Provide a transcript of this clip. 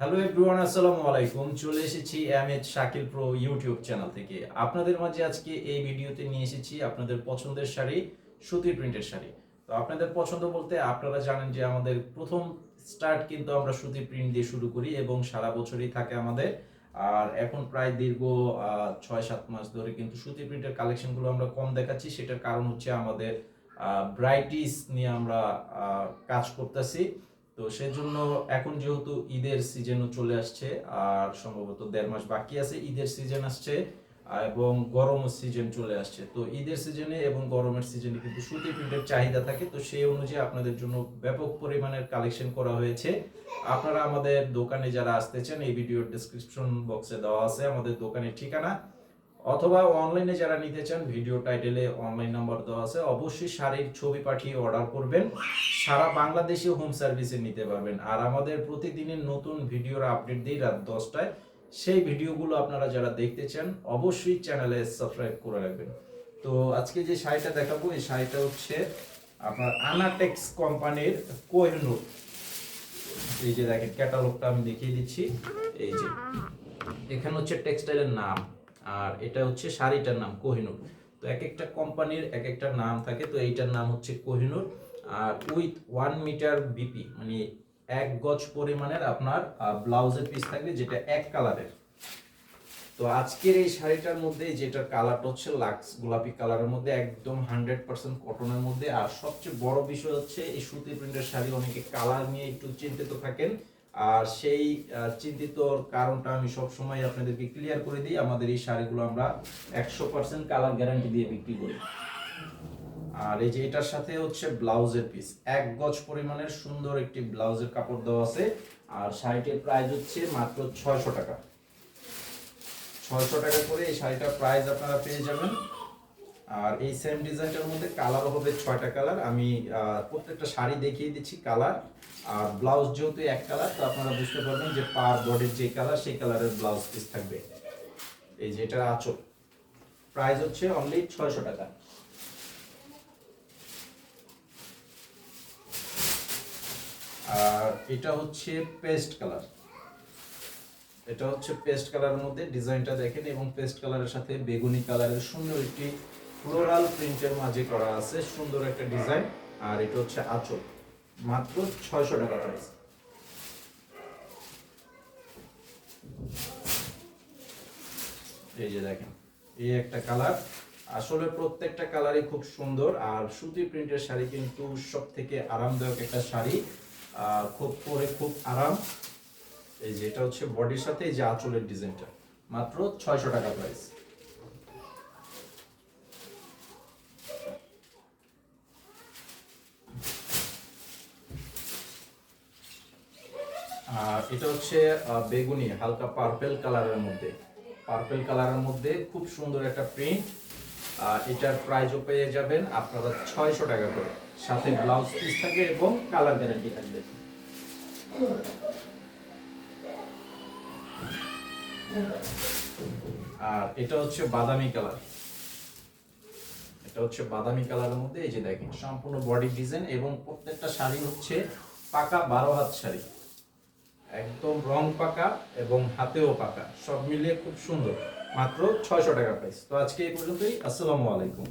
Hello everyone আসসালামু আলাইকুম। চলে এসেছি M H Shakil pro YouTube channel থেকে। আপনাদের মাঝে আজকে এই ভিডিওতে নিয়ে এসেছি আপনাদের পছন্দের শাড়ি, সুতির প্রিন্টের শাড়ি। তো আপনাদের পছন্দ বলতে আপনারা জানেন যে আমাদের প্রথম স্টার্ট কিন্তু আমরা সুতির প্রিন্ট দিয়ে শুরু করি এবং সারা বছরই থাকে আমাদের। আর এখন প্রায় দীর্ঘ ছয় সাত মাস ধরে কিন্তু সুতির প্রিন্টের কালেকশনগুলো আমরা কম দেখাচ্ছি। সেটার কারণ হচ্ছে আমাদের ব্রাইটিস নিয়ে আমরা কাজ করতেছি। তো সেজন্য এখন যেহেতু ঈদের সিজনও চলে আসছে, আর সম্ভবত দেড় মাস বাকি আছে, ঈদের সিজন আসছে, এবং গরম সিজন চলে আসছে। তো ঈদের সিজনে এবং গরমের সিজনে কিন্তু সুতি প্রিন্টের চাহিদা থাকে, তো সেই অনুযায়ী আপনাদের জন্য ব্যাপক পরিমাণের কালেকশন করা হয়েছে। আপনারা আমাদের দোকানে যারা আসতে চান, এই ভিডিওর ডেসক্রিপশন বক্সে দেওয়া আছে আমাদের দোকানের ঠিকানা। অথবা অনলাইনে যারা নিতে চান ভিডিও টাইটেলে অনলাইন নাম্বার দেওয়া আছে, অবশ্যই শাড়ির ছবি পাঠিয়ে অর্ডার করবেন। সারা বাংলাদেশে হোম সার্ভিসে নিতে পারবেন। আর আমাদের প্রতিদিনের নতুন ভিডিওর আপডেট দিই রাত দশটায়। সেই ভিডিওগুলো আপনারা যারা দেখতে চান, অবশ্যই চ্যানেলে সাবস্ক্রাইব করে রাখবেন। তো আজকে যে শাড়িটা দেখাবো, এই শাড়িটা হচ্ছে আপনার আনাটেক্স কোম্পানির কোহিনুর এই যে দেখেন ক্যাটালগটা আমি দেখিয়ে দিচ্ছি। এই যে, এখানে হচ্ছে টেক্সটাইলের নাম। আর এটা হচ্ছে শাড়িটার নাম কোহিনুর। তো এক একটা কোম্পানির এক একটা নাম থাকে, তো এইটার নাম হচ্ছে কোহিনুর। আর উইথ ওয়ান মিটার বিপি মানে এক গজ পরিমাণের আপনার ব্লাউজের পিস থাকবে যেটা এক কালারের। তো আজকের এই শাড়িটার মধ্যে যেটার কালারটা হচ্ছে লাক্স, গোলাপি কালারের মধ্যে একদম হান্ড্রেড পার্সেন্ট কটনের মধ্যে। আর সবচেয়ে বড় বিষয় হচ্ছে এই সুতি প্রিন্টের শাড়ি, অনেকে কালার নিয়ে একটু চিন্তিত থাকেন। আর সেই চিন্তিত কারণটা আমি সব সময় আপনাদেরকে ক্লিয়ার করে দিই, আমাদের এই শাড়িগুলো আমরা একশো পার্সেন্ট কালার গ্যারান্টি দিয়ে বিক্রি করি। আর এই যে এটার সাথে হচ্ছে ব্লাউজের পিস এক গজ পরিমাণের সুন্দর একটি ব্লাউজের কাপড় দেওয়া আছে, আর শাড়িটির প্রাইস হচ্ছে মাত্র ছয়শো টাকা। ছয়শো টাকা করে এই শাড়িটার প্রাইস আপনারা পেয়ে যাবেন। আর এই সেম ডিজাইনটার মধ্যে কালার হবে ছয়টা কালার আমি প্রত্যেকটা শাড়ি দেখিয়ে দিচ্ছি কালার আর ব্লাউজ যেহেতু এক কালার তো আপনারা বুঝতে পারবেন যে পার বডির যে কালার সেই কালারের ব্লাউজ পিস থাকবে। এই যে এটার আঁচল। প্রাইস হচ্ছে অনলি ছয়শো টাকা। আর এটা হচ্ছে পেস্ট কালার এটা হচ্ছে পেস্ট কালারের মধ্যে ডিজাইনটা দেখেন এবং পেস্ট কালারের সাথে বেগুনি কালারের সুন্দর একটি ফ্লোরাল প্রিন্টের মাঝে করা আছে, সুন্দর একটা ডিজাইন। আর এটা হচ্ছে আঁচল। মাত্র ছয়শো টাকা প্রাইস এই যে দেখেন, এই একটা কালার। আসলে প্রত্যেকটা কালারই খুব সুন্দর। আর সুতি প্রিন্টের শাড়ি কিন্তু সব থেকে আরামদায়ক একটা শাড়ি। খুব পরে খুব আরাম। এই যে এটা হচ্ছে বডির সাথে এই যে আঁচলের ডিজাইনটা। মাত্র ছয়শো টাকা প্রাইস আর এটা হচ্ছে বেগুনি, হালকা পার্পেল কালারের মধ্যে। পার্পেল কালারের মধ্যে খুব সুন্দর একটা প্রিন্ট এটার প্রাইসও পেয়ে যাবেন আপনারা ছয়শো টাকা করে। সাথে ব্লাউজ পিস থাকে এবং কালার গ্যারান্টি থাকবে। আর এটা হচ্ছে বাদামি কালার এটা হচ্ছে বাদামি কালারের মধ্যে, এই যে দেখেন, সম্পূর্ণ বডি ডিজাইন এবং প্রত্যেকটা শাড়ি হচ্ছে পাকা বারো হাত শাড়ি। একদম রং পাকা এবং হাতেও পাকা। সব মিলিয়ে খুব সুন্দর। মাত্র ছয়শো টাকা প্রাইস তো আজকে এই পর্যন্তই। আসসালামু আলাইকুম।